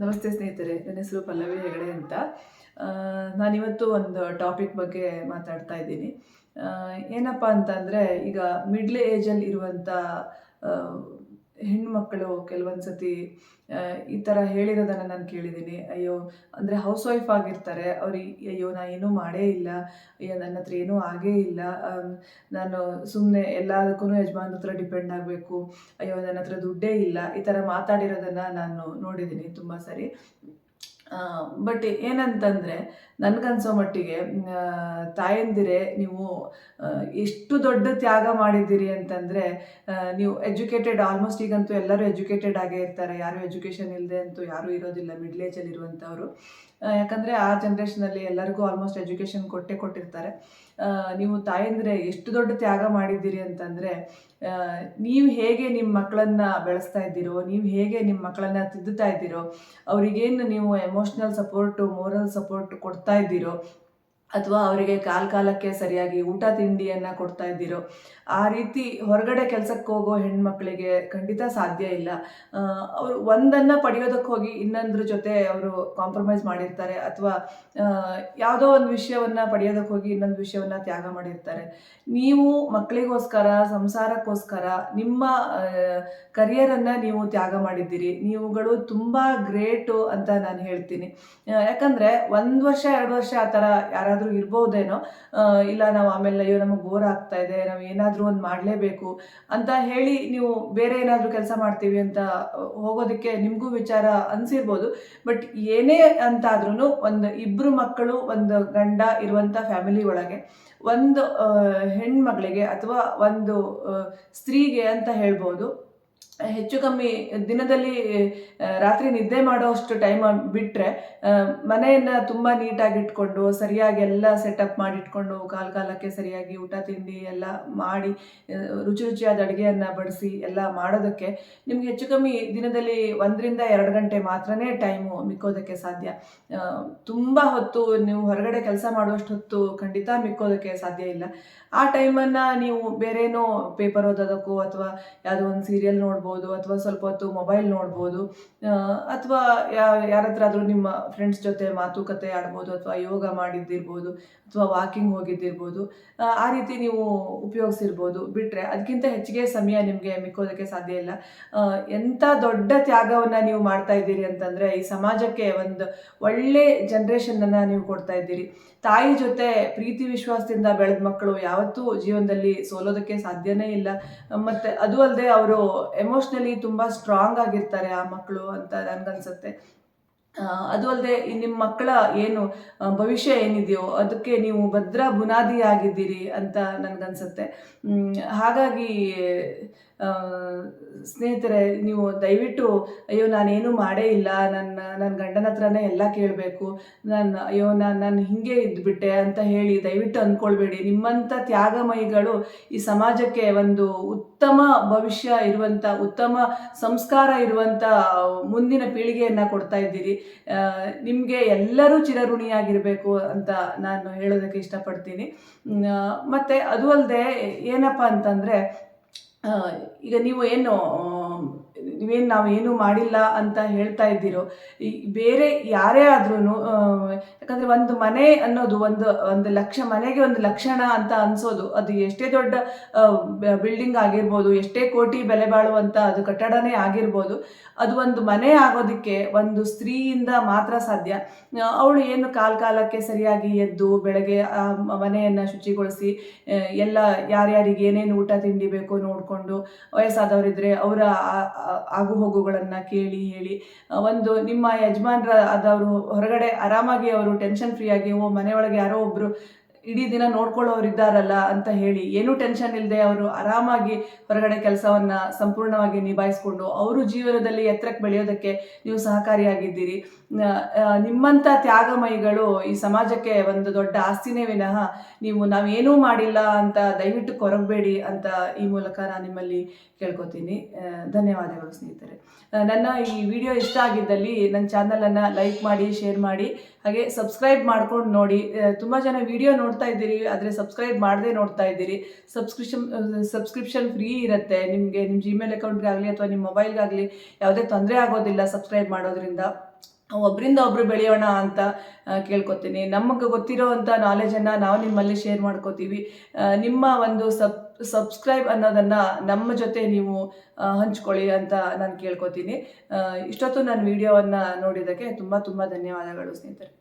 ನಮಸ್ತೆ ಸ್ನೇಹಿತರೆ, ನನ್ನ ಹೆಸರು ಪಲ್ಲವಿ ಹೆಗಡೆ ಅಂತ. ನಾನಿವತ್ತು ಒಂದು ಟಾಪಿಕ್ ಬಗ್ಗೆ ಮಾತಾಡ್ತಾ ಇದ್ದೀನಿ. ಏನಪ್ಪ ಅಂತಂದರೆ, ಈಗ ಮಿಡ್ಲ್ ಏಜಲ್ಲಿ ಇರುವಂಥ ಹೆಣ್ಮಕ್ಳು ಕೆಲವೊಂದು ಸತಿ ಈ ಥರ ಹೇಳಿರೋದನ್ನು ನಾನು ಕೇಳಿದ್ದೀನಿ ಅಯ್ಯೋ, ಅಂದರೆ ಹೌಸ್ ವೈಫ್ ಆಗಿರ್ತಾರೆ ಅವ್ರಿಗೆ ಅಯ್ಯೋ ನಾನು ಏನೂ ಮಾಡೇ ಇಲ್ಲ. ಅಯ್ಯೋ ನನ್ನ ಹತ್ರ ಏನೂ ಆಗೇ ಇಲ್ಲ. ನಾನು ಸುಮ್ಮನೆ ಎಲ್ಲದಕ್ಕೂ ಯಜಮಾನ್ರ ಹತ್ರ ಡಿಪೆಂಡ್ ಆಗಬೇಕು. ಅಯ್ಯೋ ನನ್ನ ಹತ್ರ ದುಡ್ಡೇ ಇಲ್ಲ. ಈ ಥರ ಮಾತಾಡಿರೋದನ್ನು ನಾನು ನೋಡಿದ್ದೀನಿ ತುಂಬ ಸರಿ. ಬಟ್ ಏನಂತಂದರೆ ನನಗನ್ಸೋ ಮಟ್ಟಿಗೆ ತಾಯಂದಿರೆ ನೀವು ಎಷ್ಟು ದೊಡ್ಡ ತ್ಯಾಗ ಮಾಡಿದ್ದೀರಿ ಅಂತಂದರೆ ನೀವು ಎಜುಕೇಟೆಡ್ ಆಲ್ಮೋಸ್ಟ್ ಈಗಂತೂ ಎಲ್ಲರೂ ಎಜುಕೇಟೆಡ್ ಆಗೇ ಇರ್ತಾರೆ. ಯಾರು ಎಜುಕೇಷನ್ ಇಲ್ಲದೆ ಅಂತೂ ಯಾರೂ ಇರೋದಿಲ್ಲ, ಮಿಡ್ಲ್ ಏಜಲ್ಲಿ ಇರುವಂಥವ್ರು. ಯಾಕಂದರೆ ಆ ಜನ್ರೇಷನಲ್ಲಿ ಎಲ್ಲರಿಗೂ ಆಲ್ಮೋಸ್ಟ್ ಎಜುಕೇಷನ್ ಕೊಟ್ಟೇ ಕೊಟ್ಟಿರ್ತಾರೆ. ನೀವು ತಾಯಂದ್ರೆ ಎಷ್ಟು ದೊಡ್ಡ ತ್ಯಾಗ ಮಾಡಿದ್ದೀರಿ ಅಂತಂದರೆ ನೀವು ಹೇಗೆ ನಿಮ್ಮ ಮಕ್ಕಳನ್ನ ಬೆಳೆಸ್ತಾ ಇದ್ದೀರೋ, ನೀವು ಹೇಗೆ ನಿಮ್ಮ ಮಕ್ಕಳನ್ನ ತಿದ್ದುತ್ತಾ ಇದ್ದೀರೋ, ಅವರಿಗೇನು ನೀವು ಎಮೋಷ್ನಲ್ ಸಪೋರ್ಟು ಮೋರಲ್ ಸಪೋರ್ಟ್ ಕೊಡ್ತಾ ಇದ್ದೀರೋ ಅಥವಾ ಅವರಿಗೆ ಕಾಲ ಕಾಲಕ್ಕೆ ಸರಿಯಾಗಿ ಊಟ ತಿಂಡಿಯನ್ನು ಕೊಡ್ತಾ ಇದ್ದೀರೋ, ಆ ರೀತಿ ಹೊರಗಡೆ ಕೆಲಸಕ್ಕೆ ಹೋಗೋ ಹೆಣ್ಮಕ್ಳಿಗೆ ಖಂಡಿತ ಸಾಧ್ಯ ಇಲ್ಲ. ಅವರು ಒಂದನ್ನು ಪಡೆಯೋದಕ್ಕೆ ಹೋಗಿ ಇನ್ನೊಂದ್ರ ಜೊತೆ ಅವರು ಕಾಂಪ್ರಮೈಸ್ ಮಾಡಿರ್ತಾರೆ ಅಥವಾ ಯಾವುದೋ ಒಂದು ವಿಷಯವನ್ನು ಪಡೆಯೋದಕ್ಕೆ ಹೋಗಿ ಇನ್ನೊಂದು ವಿಷಯವನ್ನು ತ್ಯಾಗ ಮಾಡಿರ್ತಾರೆ. ನೀವು ಮಕ್ಕಳಿಗೋಸ್ಕರ ಸಂಸಾರಕ್ಕೋಸ್ಕರ ನಿಮ್ಮ ಕರಿಯರನ್ನು ನೀವು ತ್ಯಾಗ ಮಾಡಿದ್ದೀರಿ. ನೀವುಗಳು ತುಂಬ ಗ್ರೇಟು ಅಂತ ನಾನು ಹೇಳ್ತೀನಿ. ಯಾಕಂದರೆ ಒಂದು ವರ್ಷ, ಎರಡು ವರ್ಷ ಆ ಥರ ಯಾರಾದರೂ ಇರ್ಬೋದೇನೋ ಇಲ್ಲ ನಾವು ಆಮೇಲೆ ಅಯ್ಯೋ ನಮಗೆ ಬೋರ್ ಆಗ್ತಾ ಇದೆ, ನಾವು ಏನಾದರೂ ಒಂದು ಮಾಡಲೇಬೇಕು ಅಂತ ಹೇಳಿ ನೀವು ಬೇರೆ ಏನಾದರೂ ಕೆಲಸ ಮಾಡ್ತೀವಿ ಅಂತ ಹೋಗೋದಕ್ಕೆ ನಿಮಗೂ ವಿಚಾರ ಅನಿಸಿರ್ಬೋದು. ಬಟ್ ಏನೇ ಅಂತಾದ್ರೂ ಒಂದು ಇಬ್ಬರು ಮಕ್ಕಳು, ಒಂದು ಗಂಡ ಇರುವಂಥ ಫ್ಯಾಮಿಲಿ ಒಳಗೆ ಒಂದು ಹೆಣ್ಮಗಳಿಗೆ ಅಥವಾ ಒಂದು ಸ್ತ್ರೀಗೆ ಅಂತ ಹೇಳ್ಬೋದು. ಹೆಚ್ಚು ಕಮ್ಮಿ ದಿನದಲ್ಲಿ ರಾತ್ರಿ ನಿದ್ದೆ ಮಾಡೋಷ್ಟು ಟೈಮ್ ಬಿಟ್ಟರೆ ಮನೆಯನ್ನು ತುಂಬ ನೀಟಾಗಿ ಇಟ್ಕೊಂಡು, ಸರಿಯಾಗಿ ಎಲ್ಲ ಸೆಟಪ್ ಮಾಡಿಟ್ಕೊಂಡು, ಕಾಲ ಕಾಲಕ್ಕೆ ಸರಿಯಾಗಿ ಊಟ, ತಿಂಡಿ ಎಲ್ಲ ಮಾಡಿ ರುಚಿ ರುಚಿಯಾದ ಅಡುಗೆಯನ್ನು ಬಡಿಸಿ ಎಲ್ಲ ಮಾಡೋದಕ್ಕೆ ನಿಮ್ಗೆ ಹೆಚ್ಚು ಕಮ್ಮಿ ದಿನದಲ್ಲಿ ಒಂದರಿಂದ ಎರಡು ಗಂಟೆ ಮಾತ್ರನೇ ಟೈಮು ಮಿಕ್ಕೋದಕ್ಕೆ ಸಾಧ್ಯ. ತುಂಬ ಹೊತ್ತು ನೀವು ಹೊರಗಡೆ ಕೆಲಸ ಮಾಡುವಷ್ಟು ಹೊತ್ತು ಖಂಡಿತ ಮಿಕ್ಕೋದಕ್ಕೆ ಸಾಧ್ಯ ಇಲ್ಲ. ಆ ಟೈಮನ್ನು ನೀವು ಬೇರೇನೋ ಪೇಪರ್ ಓದೋದಕ್ಕೋ ಅಥವಾ ಯಾವುದೋ ಒಂದು ಸೀರಿಯಲ್ ನೋಡ್ಬೋದು ಅಥವಾ ಸ್ವಲ್ಪ ಹೊತ್ತು ಮೊಬೈಲ್ ನೋಡ್ಬೋದು. ಅಥವಾ ಯಾರ ಹತ್ರ ಆದರೂ ನಿಮ್ಮ ಫ್ರೆಂಡ್ಸ್ ಜೊತೆ ಮಾತುಕತೆ ಆಡ್ಬೋದು ಅಥವಾ ಯೋಗ ಮಾಡಿದ್ದಿರ್ಬೋದು ಅಥವಾ ವಾಕಿಂಗ್ ಹೋಗಿದ್ದಿರ್ಬೋದು. ಆ, ರೀತಿ ನೀವು ಉಪಯೋಗಿಸಿರ್ಬೋದು. ಬಿಟ್ಟರೆ ಅದಕ್ಕಿಂತ ಹೆಚ್ಚಿಗೆ ಸಮಯ ನಿಮಗೆ ಮಿಕ್ಕೋದಕ್ಕೆ ಸಾಧ್ಯ ಇಲ್ಲ. ಎಂಥ ದೊಡ್ಡ ತ್ಯಾಗವನ್ನು ನೀವು ಮಾಡ್ತಾ ಇದ್ದೀರಿ ಅಂತಂದರೆ ಈ ಸಮಾಜಕ್ಕೆ ಒಂದು ಒಳ್ಳೆ ಜನ್ರೇಷನನ್ನು ನೀವು ಕೊಡ್ತಾ ಇದ್ದೀರಿ. ತಾಯಿ ಜೊತೆ ಪ್ರೀತಿ ವಿಶ್ವಾಸದಿಂದ ಬೆಳೆದ ಮಕ್ಕಳು ಯಾವತ್ತೂ ಜೀವನದಲ್ಲಿ ಸೋಲೋದಕ್ಕೆ ಸಾಧ್ಯನೇ ಇಲ್ಲ. ಮತ್ತು ಅದು ಅಲ್ಲದೆ ಅವರು ಎಮೋಷ್ನಲಿ ತುಂಬ ಸ್ಟ್ರಾಂಗ್ ಆಗಿರ್ತಾರೆ ಆ ಮಕ್ಕಳು ಅಂತ ನನಗನ್ಸುತ್ತೆ. ಅದು ಅಲ್ಲದೆ ನಿಮ್ಮ ಮಕ್ಕಳ ಏನು ಭವಿಷ್ಯ ಏನಿದೆಯೋ ಅದಕ್ಕೆ ನೀವು ಭದ್ರ ಬುನಾದಿ ಆಗಿದ್ದೀರಿ ಅಂತ ನನಗನ್ಸುತ್ತೆ. ಹಾಗಾಗಿ ಸ್ನೇಹಿತರೆ, ನೀವು ದಯವಿಟ್ಟು, ಅಯ್ಯೋ, ನಾನೇನು ಮಾಡೇ ಇಲ್ಲ. ನನ್ನ ನನ್ನ ಗಂಡನ ಹತ್ರನೇ ಎಲ್ಲ ಕೇಳಬೇಕು. ನಾನು, ಅಯ್ಯೋ ನಾನು ನಾನು ಹಿಂಗೆ ಇದ್ಬಿಟ್ಟೆ ಅಂತ ಹೇಳಿ ದಯವಿಟ್ಟು ಅಂದ್ಕೊಳ್ಬೇಡಿ. ನಿಮ್ಮಂಥ ತ್ಯಾಗಮಯಿಗಳು ಈ ಸಮಾಜಕ್ಕೆ ಒಂದು ಉತ್ತಮ ಭವಿಷ್ಯ ಇರುವಂಥ, ಉತ್ತಮ ಸಂಸ್ಕಾರ ಇರುವಂಥ ಮುಂದಿನ ಪೀಳಿಗೆಯನ್ನು ಕೊಡ್ತಾ ಇದ್ದೀರಿ. ನಿಮಗೆ ಎಲ್ಲರೂ ಚಿರಋಣಿಯಾಗಿರಬೇಕು ಅಂತ ನಾನು ಹೇಳೋದಕ್ಕೆ ಇಷ್ಟಪಡ್ತೀನಿ. ಮತ್ತು ಮತ್ತೆ ಅದು ಅಲ್ಲದೆ ಏನಪ್ಪ ಅಂತಂದರೆ ಈಗ ನೀವು ಏನು ನೀವೇನು ನಾವು ಏನು ಮಾಡಿಲ್ಲ ಅಂತ ಹೇಳ್ತಾ ಇದ್ದೀರೋ, ಈ ಬೇರೆ ಯಾರೇ ಆದ್ರೂ ಯಾಕಂದರೆ ಒಂದು ಮನೆ ಅನ್ನೋದು ಒಂದು ಒಂದು ಲಕ್ಷ, ಮನೆಗೆ ಒಂದು ಲಕ್ಷಣ ಅಂತ ಅನ್ಸೋದು, ಅದು ಎಷ್ಟೇ ದೊಡ್ಡ ಬಿಲ್ಡಿಂಗ್ ಆಗಿರ್ಬೋದು, ಎಷ್ಟೇ ಕೋಟಿ ಬೆಲೆ ಬಾಳುವಂಥ ಅದು ಕಟ್ಟಡನೇ ಆಗಿರ್ಬೋದು, ಅದು ಒಂದು ಮನೆ ಆಗೋದಕ್ಕೆ ಒಂದು ಸ್ತ್ರೀಯಿಂದ ಮಾತ್ರ ಸಾಧ್ಯ. ಅವಳು ಏನು ಕಾಲ ಕಾಲಕ್ಕೆ ಸರಿಯಾಗಿ ಎದ್ದು ಬೆಳಗ್ಗೆ ಮನೆಯನ್ನು ಶುಚಿಗೊಳಿಸಿ ಎಲ್ಲ ಯಾರ್ಯಾರಿಗೆ ಏನೇನು ಊಟ, ತಿಂಡಿ ಬೇಕೋ ನೋಡಿಕೊಂಡು ವಯಸ್ಸಾದವರಿದ್ದರೆ ಅವರ ಆಗು ಹೋಗುಗಳನ್ನು ಕೇಳಿ ಹೇಳಿ ಒಂದು ನಿಮ್ಮ ಯಜಮಾನ್ರ ಆದವರು ಹೊರಗಡೆ ಆರಾಮಾಗಿ ಅವರು ಟೆನ್ಷನ್ ಫ್ರೀ ಆಗಿ ಓ ಮನೆಯೊಳಗೆ ಯಾರೋ ಒಬ್ಬರು ಇಡೀ ದಿನ ನೋಡ್ಕೊಳ್ಳೋರು ಇದ್ದಾರಲ್ಲ ಅಂತ ಹೇಳಿ ಏನೂ ಟೆನ್ಷನ್ ಇಲ್ಲದೆ ಅವರು ಆರಾಮಾಗಿ ಹೊರಗಡೆ ಕೆಲಸವನ್ನು ಸಂಪೂರ್ಣವಾಗಿ ನಿಭಾಯಿಸ್ಕೊಂಡು ಅವರು ಜೀವನದಲ್ಲಿ ಎತ್ತರಕ್ಕೆ ಬೆಳೆಯೋದಕ್ಕೆ ನೀವು ಸಹಕಾರಿಯಾಗಿದ್ದೀರಿ. ನಿಮ್ಮಂಥ ತ್ಯಾಗಮಯಿಗಳು ಈ ಸಮಾಜಕ್ಕೆ ಒಂದು ದೊಡ್ಡ ಆಸ್ತಿನೇ ವಿನಃ ನೀವು ನಾವೇನೂ ಮಾಡಿಲ್ಲ ಅಂತ ದಯವಿಟ್ಟು ಕೊರಗಬೇಡಿ ಅಂತ ಈ ಮೂಲಕ ನಾನು ನಿಮ್ಮಲ್ಲಿ ಕೇಳ್ಕೊತೀನಿ. ಧನ್ಯವಾದಗಳು ಸ್ನೇಹಿತರೆ. ನನ್ನ ಈ ವಿಡಿಯೋ ಇಷ್ಟ ಆಗಿದ್ದಲ್ಲಿ ನನ್ನ ಚಾನಲನ್ನು ಲೈಕ್ ಮಾಡಿ ಶೇರ್ ಮಾಡಿ ಹಾಗೆ ಸಬ್ಸ್ಕ್ರೈಬ್ ಮಾಡ್ಕೊಂಡು ನೋಡಿ. ತುಂಬ ಜನ ವಿಡಿಯೋ ನೋಡ್ತಾ ಇದ್ದೀರಿ, ಆದರೆ ಸಬ್ಸ್ಕ್ರೈಬ್ ಮಾಡದೆ ನೋಡ್ತಾ ಇದ್ದೀರಿ. ಸಬ್ಸ್ಕ್ರಿಪ್ಷನ್ ಸಬ್ಸ್ಕ್ರಿಪ್ಷನ್ ಫ್ರೀ ಇರುತ್ತೆ. ನಿಮಗೆ ನಿಮ್ಮ ಜಿಮೇಲ್ ಅಕೌಂಟ್ಗಾಗಲಿ ಅಥವಾ ನಿಮ್ಮ ಮೊಬೈಲ್ಗಾಗಲಿ ಯಾವುದೇ ತೊಂದರೆ ಆಗೋದಿಲ್ಲ ಸಬ್ಸ್ಕ್ರೈಬ್ ಮಾಡೋದ್ರಿಂದ. ಒಬ್ಬರಿಂದ ಒಬ್ಬರು ಬೆಳೆಯೋಣ ಅಂತ ಕೇಳ್ಕೊತೀನಿ. ನಮಗೆ ಗೊತ್ತಿರೋವಂಥ ನಾಲೆಜನ್ನು ನಾವು ನಿಮ್ಮಲ್ಲಿ ಶೇರ್ ಮಾಡ್ಕೋತೀವಿ. ನಿಮ್ಮ ಒಂದು ಸಬ್ ಸಬ್ಸ್ಕ್ರೈಬ್ ಅನ್ನೋದನ್ನು ನಮ್ಮ ಜೊತೆ ನೀವು ಹಂಚ್ಕೊಳ್ಳಿ ಅಂತ ನಾನು ಕೇಳ್ಕೊತೀನಿ. ಇಷ್ಟೊತ್ತು ನನ್ನ ವಿಡಿಯೋವನ್ನು ನೋಡಿದ್ದಕ್ಕೆ ತುಂಬ ತುಂಬ ಧನ್ಯವಾದಗಳು ಸ್ನೇಹಿತರೆ.